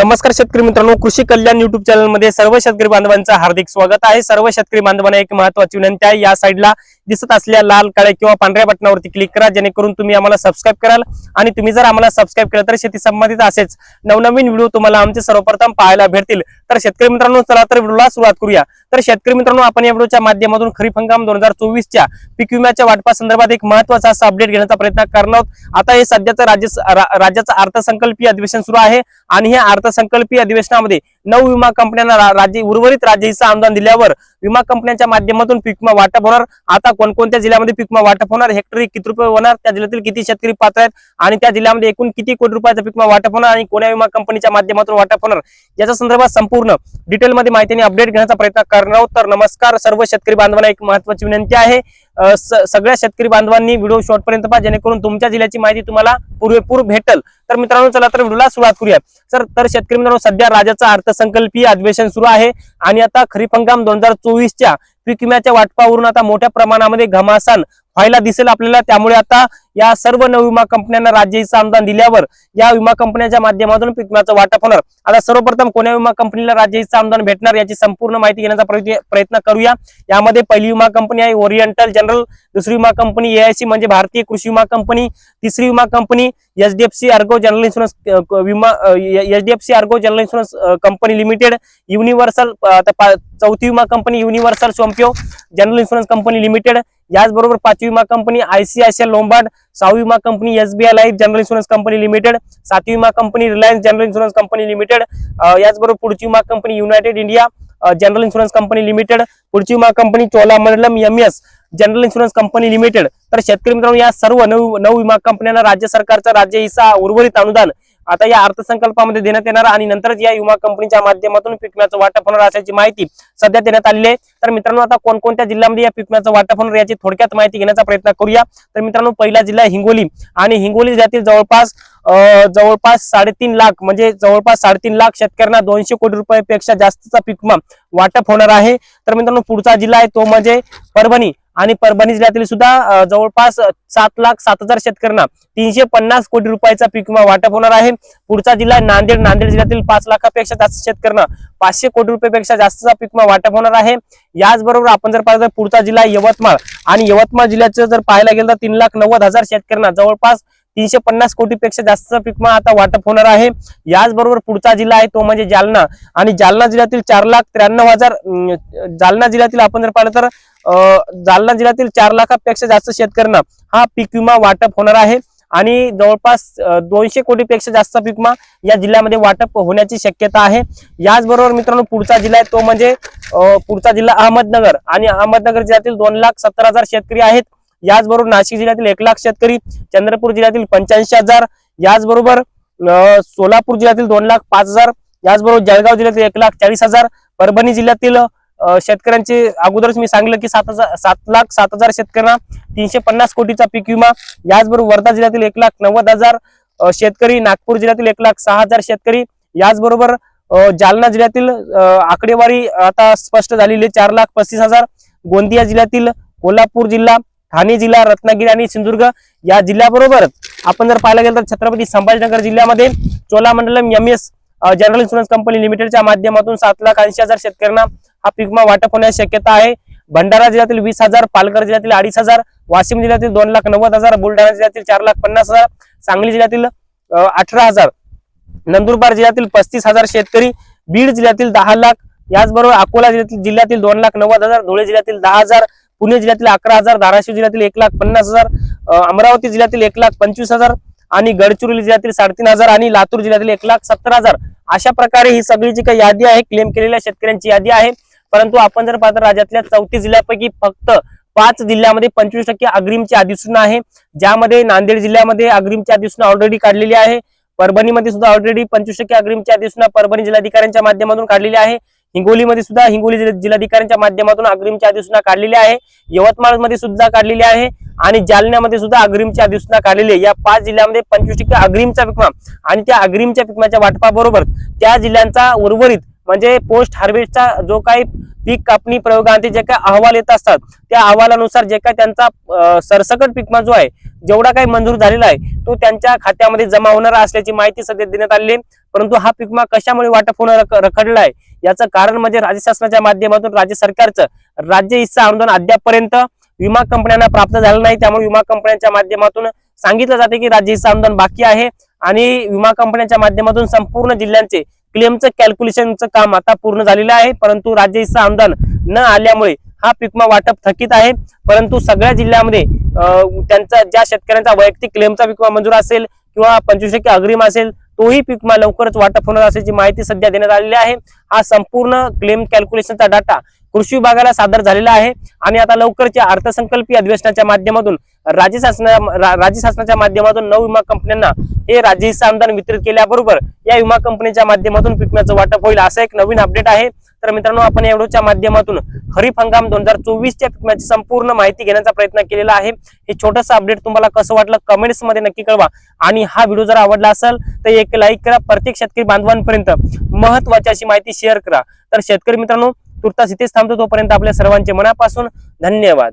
नमस्कार शेतकरी मित्रांनो कृषी कल्याण युट्यूब चॅनलमध्ये सर्व शेतकरी बांधवांचं हार्दिक स्वागत आहे. सर्व शेतकरी बांधवांना एक महत्वाची विनंती आहे. या साईडला दिसत असलेल्या लाल काळ्या किंवा पांढऱ्या बटनावरती क्लिक करा जेणेकरून तुम्ही आम्हाला सबस्क्राईब कराल आणि तुम्ही जर आम्हाला सबस्क्राईब केलं तर शेती संबंधित असेच नवनवीन व्हिडिओ तुम्हाला आमचे सर्वप्रथम पाहायला भेटतील. तर शेतकरी मित्रांनो चला तर व्हिडिओला सुरुवात करूया. तर शेतकरी मित्रांनो आपण या व्हिडिओच्या माध्यमातून खरीप हंगाम दोन हजार चोवीसच्या पीक विम्याच्या वाटपा संदर्भात एक महत्त्वाचा असा अपडेट घेण्याचा प्रयत्न करणार आहोत. आता हे सध्याचं राज्य राज्याचं अर्थसंकल्पीय अधिवेशन सुरू आहे आणि हे अर्थसंकल्पीय अधिवेशनामध्ये नऊ विमा कंपन्यांना राज्य उर्वरित राज्य हिस्सा अनुदान दिल्यावर विमा कंपन्यांच्या माध्यमातून पीक विमा वाटप होणार. आता कोणकोणत्या जिल्ह्यामध्ये पिकमा वाटप होणार हेक्टरी किती रुपये होणार त्या जिल्ह्यातील किती शेतकरी पात्र आहेत आणि त्या जिल्ह्यामध्ये एकूण किती कोटी रुपयाचा पीक वाटप होणार आणि कोण्या विमा कंपनीच्या माध्यमातून वाटप होणार याच्या संदर्भात संपूर्ण डिटेलमध्ये माहिती आणि अपडेट घेण्याचा प्रयत्न करणार आहोत. तर नमस्कार सर्व शेतकरी बांधवांना एक महत्वाची विनंती आहे. सगळ्या शेतकरी बांधवांनी व्हिडिओ शॉर्टपर्यंत पहा जेणेकरून तुमच्या जिल्ह्याची माहिती तुम्हाला पूर्वेपूर भेटेल. तर मित्रांनो चला तर व्हिडिओला सुरुवात करूया सर तर शेतकरी मित्रांनो सध्या राज्याचं अर्थसंकल्पीय अधिवेशन सुरू आहे आणि आता खरीप हंगाम दोन हजार चोवीसच्या पीक विम्याच्या वाटपावरून आता मोठ्या प्रमाणामध्ये घमासान व्हायला दिसेल आपल्याला. त्यामुळे आता या सर्व नवविमा कंपन्यांना राज्याचं अनुदान दिल्यावर या विमा कंपन्यांच्या माध्यमातून पीक विम्याचं वाटप होणार. आता सर्वप्रथम कोण्या विमा कंपनीला राज्याचं अनुदान भेटणार याची संपूर्ण माहिती घेण्याचा प्रयत्न करूया. यामध्ये पहिली विमा कंपनी आहे ओरिएंटल जनरल दुसरी विमा कंपनी एआयसी म्हणजे भारतीय कृषी विमा कंपनी तिसरी विमा company HDFC Ergo general insurance विमा HDFC Ergo general insurance company limited Universal चौथी विमा company Universal Sompo general insurance company limited याचबरोबर पाचवी विमा कंपनी आयसीआयसीआय लोंबार्ड सहावी विमा company SBI life general insurance company limited सातवी विमा company Reliance general insurance company limited याचबरोबर पुढची विमा company United India general insurance company limited पुढची विमा company Cholamandalam MS general insurance company limited. तर शेतकरी मित्रांनो या सर्व नऊ नऊ विमा कंपन्यांना राज्य सरकारचा राज्य हिस्सा उर्वरित अनुदान आता या अर्थसंकल्पामध्ये देण्यात येणार आणि नंतरच या विमा कंपनीच्या माध्यमातून पीक वाटप होणार असल्याची माहिती सध्या देण्यात आलेली आहे. तर मित्रांनो आता कोणकोणत्या जिल्ह्यामध्ये या पीक वाटप होणार याची थोडक्यात माहिती घेण्याचा प्रयत्न करूया. तर मित्रांनो पहिला जिल्हा हिंगोली. आणि हिंगोली जिल्ह्यातील जवळपास जवळपास साडेतीन लाख म्हणजे जवळपास साडेतीन लाख शेतकऱ्यांना दोनशे कोटी रुपयापेक्षा जास्तचा पीक विमा वाटप होणार आहे. तर मित्रांनो पुढचा जिल्हा आहे तो म्हणजे परभणी. आणि परभणी जिल्ह्यातील सुद्धा जवळपास सात लाख सात हजार शेतकऱ्यांना तीनशे पन्नास कोटी रुपयाचा पीक विमा वाटप होणार आहे. पुढचा जिल्हा आहे नांदेड. नांदेड जिल्ह्यातील पाच लाखापेक्षा जास्त शेतकऱ्यांना पाचशे कोटी रुपयापेक्षा जास्तचा पीक विमा वाटप होणार आहे. याचबरोबर आपण जर पाहिलं तर पुढचा जिल्हा यवतमाळ. आणि यवतमाळ जिल्ह्याचं जर पाहायला गेलं तर तीन लाख नव्वद हजार शेतकऱ्यांना जवळपास तीनशे पन्नास कोटीपेक्षा जास्तचा पीक आता वाटप होणार आहे. याचबरोबर पुढचा जिल्हा आहे तो म्हणजे जालना. आणि जालना जिल्ह्यातील चार लाख त्र्याण्णव हजार जालना जिल्ह्यातील आपण जर पाहिलं तर जालना जिल्ह्यातील चार लाखापेक्षा जास्त शेतकऱ्यांना हा पीक विमा वाटप होणार आहे. आणि जवळपास दोनशे कोटीपेक्षा जास्त पिकमा या जिल्ह्यामध्ये वाटप होण्याची शक्यता आहे. याचबरोबर मित्रांनो पुढचा जिल्हा आहे तो म्हणजे पुढचा जिल्हा अहमदनगर. आणि अहमदनगर जिल्ह्यातील दोन लाख सत्तर हजार शेतकरी आहेत. याचबरोबर नाशिक जिल्ह्यातील एक लाख शेतकरी चंद्रपूर जिल्ह्यातील पंच्याऐंशी हजार याचबरोबर सोलापूर जिल्ह्यातील दोन लाख पाच हजार याचबरोबर जळगाव जिल्ह्यातील एक लाख चाळीस हजार परभणी जिल्ह्यातील शेतकऱ्यांचे अगोदरच मी सांगितलं की सात हजार सात लाख सात हजार शेतकऱ्यांना तीनशे पन्नास कोटीचा पीक विमा याचबरोबर वर्धा जिल्ह्यातील एक लाख नव्वद हजार शेतकरी नागपूर जिल्ह्यातील एक लाख सहा हजार शेतकरी याचबरोबर जालना जिल्ह्यातील आकडेवारी आता स्पष्ट झालेली आहे, चार लाख पस्तीस हजार गोंदिया जिल्ह्यातील कोल्हापूर जिल्हा ठाणे जिल्हा रत्नागिरी आणि सिंधुदुर्ग या जिल्ह्याबरोबर आपण जर पाहायला गेलं तर छत्रपती संभाजीनगर जिल्ह्यामध्ये Cholamandalam M S general insurance company लिमिटेडच्या माध्यमातून सात लाख ऐंशी हजार शेतकऱ्यांना हा पीक विमा वाटप होण्याची शक्यता आहे. भंडारा जिल्ह्यातील वीस हजार पालघर जिल्ह्यातील अडीच हजार वाशिम जिल्ह्यातील दोन लाख नव्वद हजार बुलढाणा जिल्ह्यातील चार लाख पन्नास हजार सांगली जिल्ह्यातील अठरा हजार नंदुरबार जिल्ह्यातील पस्तीस हजार शेतकरी बीड जिल्ह्यातील दहा लाख याचबरोबर अकोला जिल्ह्यातील जिल्ह्यातील दोन लाख नव्वद हजार धुळे जिल्ह्यातील दहा हजार पुणे जिल्ह्यातील अकरा हजार धाराशिव जिल्ह्यातील एक लाख पन्नास हजार अमरावती जिल्ह्यातील एक लाख पंचवीस हजार आणि गडचिरोली जिल्ह्यातील साडेतीन हजार आणि लातूर जिल्ह्यातील एक लाख सत्तर हजार. अशा प्रकारे ही सगळी जी काही यादी आहे क्लेम केलेल्या शेतकऱ्यांची यादी आहे. परंतु आपण जर पाहतो राज्यातल्या चौतीस जिल्ह्यापैकी फक्त पाच जिल्ह्यामध्ये पंचवीस टक्के अग्रिमची अधिसूचना आहे. ज्यामध्ये नांदेड जिल्ह्यामध्ये अग्रिमची अधिसूचना ऑलरेडी काढलेली आहे. परभणीमध्ये सुद्धा ऑलरेडी पंचवीस टक्के अग्रिमची अधिसूचना परभणी जिल्हाधिकाऱ्यांच्या माध्यमातून काढलेली आहे. हिंगोलीमध्ये सुद्धा हिंगोली जिल्हा- जिल्हाधिकाऱ्यांच्या माध्यमातून अग्रिमची अधिसूचना काढलेली आहे. यवतमाळमध्ये सुद्धा काढलेली आहे आणि जालन्यामध्ये सुद्धा अग्रिमची अधिसूचना काढलेली आहे. या पाच जिल्ह्यामध्ये पंचवीस टक्के अग्रिमचा विकमा आणि त्या अग्रिमच्या पिकमाच्या वाटपाबरोबर त्या जिल्ह्यांचा उर्वरित म्हणजे पोस्ट हार्वेस्टचा जो काही पीक कापणी प्रयोगांती जे काही अहवाल येत असतात त्या अहवालानुसार जे काय त्यांचा सरसकट पिकमा जो आहे जेवढा काही मंजूर झालेला आहे तो त्यांच्या खात्यामध्ये जमा होणार असल्याची माहिती सध्या देण्यात आली परंतु हा पिकमा कशामुळे वाटप होणं रखडला आहे याचं कारण म्हणजे राज्य शासनाच्या माध्यमातून राज्य सरकारचं राज्य हिस्सा अनुदान अद्यापपर्यंत विमा कंपन्यांना प्राप्त झालं नाही. त्यामुळे विमा कंपन्यांच्या माध्यमातून सांगितलं जाते की राज्य हिस्सा अनुदान बाकी आहे आणि विमा कंपन्यांच्या माध्यमातून संपूर्ण जिल्ह्यांचे क्लेमचं कॅल्क्युलेशनचं काम आता पूर्ण झालेलं आहे. परंतु राज्य हिस्सा अनुदान न आल्यामुळे हा पिकमा वाटप थकीत आहे. परंतु सगळ्या जिल्ह्यामध्ये त्यांचा ज्या शेतकऱ्यांचा वैयक्तिक क्लेमचा पिकमा मंजूर असेल किंवा पंचवीस टक्के अग्रिम असेल तोही पीकमा लवकरच वाटप होणार असल्याची माहिती सध्या देण्यात आलेली आहे. हा संपूर्ण क्लेम कॅल्क्युलेशनचा डाटा कृषी विभागाला सादर झालेला आहे. आणि आता लवकरच्या अर्थसंकल्पीय अधिवेशनाच्या माध्यमातून राज्य शासना रा- राज्य शासनाच्या माध्यमातून नऊ विमा कंपन्यांना हे राज्य हिस्सा अनुदान वितरित केल्याबरोबर या विमा कंपनीच्या माध्यमातून पिकण्याचं वाटप होईल असं एक नवीन अपडेट आहे. तर मित्रांनो आपण या व्हिडिओच्या माध्यमातून खरीप हंगाम दोन हजार चोवीसच्या पिकण्याची संपूर्ण माहिती घेण्याचा प्रयत्न केलेला आहे. हे छोटंसं अपडेट तुम्हाला कसं वाटलं कमेंट्समध्ये नक्की कळवा. आणि हा व्हिडिओ जर आवडला असेल तर एक लाईक करा. प्रत्येक शेतकरी बांधवांपर्यंत महत्वाची अशी माहिती शेअर करा. तर शेतकरी मित्रांनो तुर्तास इथेच थांबतो. तोपर्यंत आपल्या सर्वांचे मनापासून धन्यवाद.